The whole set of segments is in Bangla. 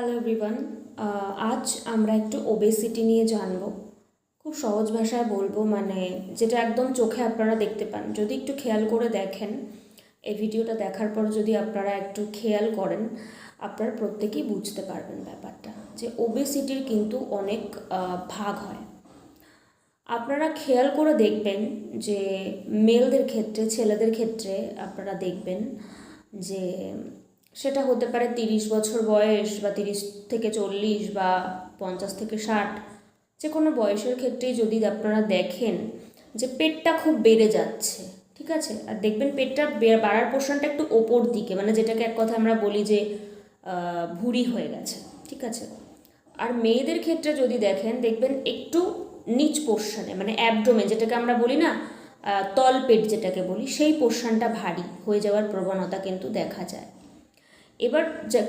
হ্যালো এভরিওয়ান আজ আমরা একটু ওবেসিটি নিয়ে জানব। খুব সহজ ভাষায় বলব মানে যেটা একদম চোখে আপনারা দেখতে পান। যদি একটু খেয়াল করে দেখেন, এই ভিডিওটা দেখার পর যদি আপনারা একটু খেয়াল করেন, আপনারা প্রত্যেকেই বুঝতে পারবেন ব্যাপারটা যে ওবেসিটির কিন্তু অনেক ভাগ হয়। আপনারা খেয়াল করে দেখবেন যে মেলদের ক্ষেত্রে, ছেলেদের ক্ষেত্রে আপনারা দেখবেন যে সেটা হতে পারে তিরিশ বছর বয়স বা তিরিশ থেকে চল্লিশ বা পঞ্চাশ থেকে ষাট যে কোনো বয়সের ক্ষেত্রেই যদি আপনারা দেখেন যে পেটটা খুব বেড়ে যাচ্ছে ঠিক আছে? আর দেখবেন পেটটা বাড়ার পোর্শনটা একটু ওপর দিকে মানে যেটাকে এক কথা আমরা বলি যে ভুঁড়ি হয়ে গেছে ঠিক আছে? আর মেয়েদের ক্ষেত্রে যদি দেখেন দেখবেন একটু নিচ পোর্শনে মানে অ্যাবডোমে যেটাকে আমরা বলি না আহ, তলপেট যেটাকে বলি সেই পোর্শনটা ভারী হয়ে যাওয়ার প্রবণতা কিন্তু দেখা যায়। এবার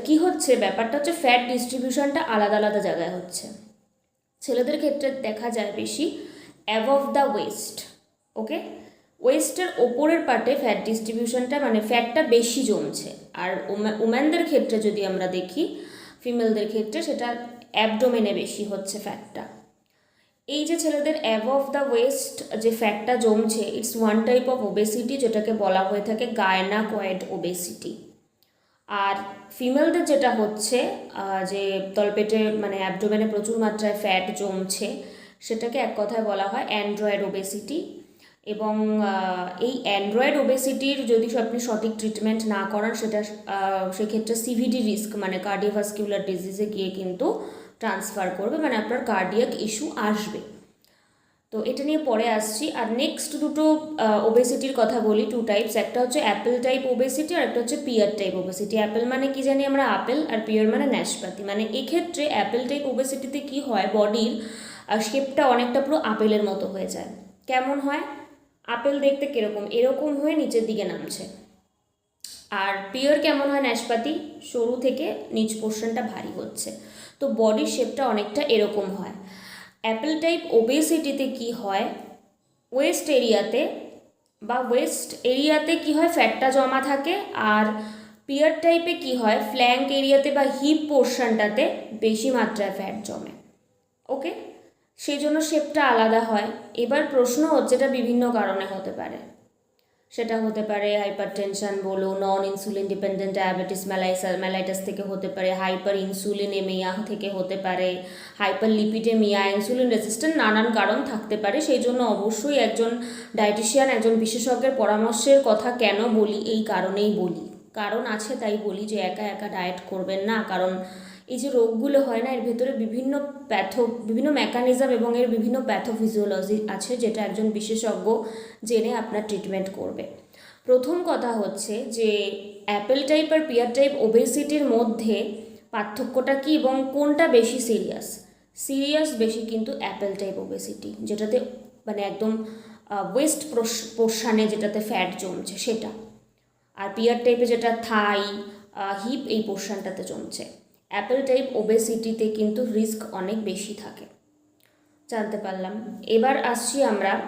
কী হচ্ছে? ব্যাপারটা হচ্ছে ফ্যাট ডিস্ট্রিবিউশনটা আলাদা আলাদা জায়গায় হচ্ছে। ছেলেদের ক্ষেত্রে দেখা যায় বেশি অ্যাবভ দ্য ওয়েস্ট ওকে ওয়েস্টের ওপরের পার্টে ফ্যাট ডিস্ট্রিবিউশনটা মানে ফ্যাটটা বেশি জমছে। আর উম্যানদের ক্ষেত্রে যদি আমরা দেখি ফিমেলদের ক্ষেত্রে সেটা অ্যাবডোমেনে বেশি হচ্ছে ফ্যাটটা এই যে ছেলেদের অ্যাবভ দ্য ওয়েস্ট যে ফ্যাটটা জমছে it's one type of obesity যেটাকে বলা হয়ে থাকে গায়নাকয়েড ওবেসিটি আর ফিমেলদের যেটা হচ্ছে যে তলপেটে মানে অ্যাবডোমেনে প্রচুর মাত্রায় ফ্যাট জমছে, সেটাকে এক কথায় বলা হয় অ্যান্ড্রয়েড ওবেসিটি এবং এই অ্যান্ড্রয়েড ওবেসিটির যদি আপনি সঠিক ট্রিটমেন্ট না করান, সেটা সেক্ষেত্রে সিভিডি রিস্ক মানে কার্ডিওভাস্কিউলার ডিজিজে গিয়ে কিন্তু ট্রান্সফার করবে মানে আপনার কার্ডিয়াক ইস্যু আসবে। তো এটা নিয়ে পরে আসছি। আর নেক্সট দুটো ওবেসিটির কথা বলি টু টাইপস একটা হচ্ছে অ্যাপেল টাইপ ওবেসিটি আর একটা হচ্ছে পিয়ার টাইপ ওবেসিটি অ্যাপেল মানে কি জানি আমরা? আপেল আর পিয়ার মানে ন্যাশপাতি মানে এক্ষেত্রে অ্যাপেল টাইপ ওবেসিটিতে কি হয়? বডির শেপটা অনেকটা পুরো আপেলের মতো হয়ে যায়। কেমন হয়? আপেল দেখতে কীরকম? এরকম হয়ে নিচের দিকে নামছে। আর পিওর কেমন হয় ন্যাশপাতি সরু থেকে নিচ পোর্শনটা ভারী হচ্ছে। তো বডির শেপটা অনেকটা এরকম হয়। অ্যাপেল টাইপ ওবেসিটিতে কি হয়? ওয়েস্ট এরিয়াতে বা ওয়েস্ট এরিয়াতে কি হয়? ফ্যাটটা জমা থাকে। আর পিয়ার টাইপে কি হয়? ফ্ল্যাঙ্ক এরিয়াতে বা হিপ পোর্শনটাতে বেশি মাত্রায় ফ্যাট জমে। ওকে সেই জন্য শেপটা আলাদা হয়। এবার প্রশ্ন হচ্ছে এটা বিভিন্ন কারণে হতে পারে। সেটা হতে পারে হাইপার টেনশন বলো non insulin dependent diabetes mellitus mellitus থেকে হতে পারে হাইপার ইনসুলিনেমিয়া থেকে হতে পারে হাইপার লিপিডেমিয়া ইনসুলিন রেজিস্ট্যান্ট নানান কারণ থাকতে পারে। সেই জন্য অবশ্যই একজন ডায়েটিশিয়ান একজন বিশেষজ্ঞের পরামর্শের কথা কেন বলি? এই কারণেই বলি। কারণ আছে তাই বলি যে একা একা ডায়েট করবেন না। কারণ এই যে রোগগুলো হয় না, এর ভেতরে বিভিন্ন প্যাথো, বিভিন্ন মেকানিজম এবং এর বিভিন্ন প্যাথোফিজিওলজি আছে যেটা একজন বিশেষজ্ঞ জেনে আপনার ট্রিটমেন্ট করবে। প্রথম কথা হচ্ছে যে অ্যাপেল টাইপ আর পিয়ার টাইপ ওবেসিটির মধ্যে পার্থক্যটা কী এবং কোনটা বেশি সিরিয়াস সিরিয়াস বেশি কিন্তু অ্যাপেল টাইপ ওবেসিটি যেটাতে মানে একদম ওয়েস্ট পোর্শানে যেটাতে ফ্যাট জমছে সেটা। আর পিয়ার টাইপে যেটা থাই হিপ এই পোর্শনটাতে জমছে। অ্যাপেল টাইপ ওবেসিটিতে কিন্তু রিস্ক অনেক বেশি থাকে। জানতে পারলাম। এবার আসছি আমরা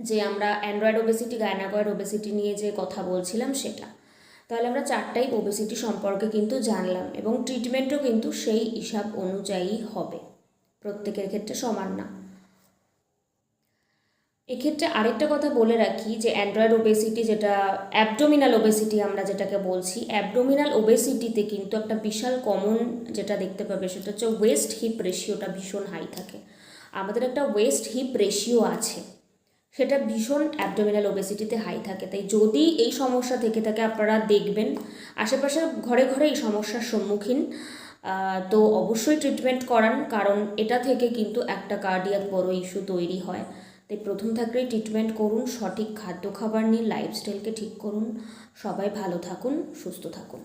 যে আমরা অ্যান্ড্রয়েড ওবেসিটি গায়নাকয়েড ওবেসিটি নিয়ে যে কথা বলছিলাম সেটা। তাহলে আমরা চারটাই ওবেসিটি সম্পর্কে কিন্তু জানলাম এবং ট্রিটমেন্টও কিন্তু সেই হিসাব অনুযায়ী হবে। প্রত্যেকের ক্ষেত্রে সমান না। এক্ষেত্রে আরেকটা কথা বলে রাখি যে অ্যান্ড্রয়েড ওবেসিটি যেটা অ্যাবডোমিনাল ওবেসিটি আমরা যেটাকে বলছি অ্যাবডোমিনাল ওবেসিটিতে কিন্তু একটা বিশাল কমন যেটা দেখতে পাবে সেটা হচ্ছে ওয়েস্ট হিপ রেশিওটা ভীষণ হাই থাকে। আমাদের একটা ওয়েস্ট হিপ রেশিও আছে, সেটা ভীষণ অ্যাবডোমিনাল ওবেসিটিতে হাই থাকে। তাই যদি এই সমস্যা থেকে থাকে আপনারা দেখবেন আশেপাশে ঘরে ঘরে এই সমস্যার সম্মুখীন তো অবশ্যই ট্রিটমেন্ট করান, কারণ এটা থেকে কিন্তু একটা কার্ডিয়াক বড় ইস্যু তৈরি হয়। তাই প্রথম থাকলেই ট্রিটমেন্ট করুন, সঠিক খাদ্য খাবার নিন লাইফস্টাইলকে ঠিক করুন। সবাই ভালো থাকুন, সুস্থ থাকুন।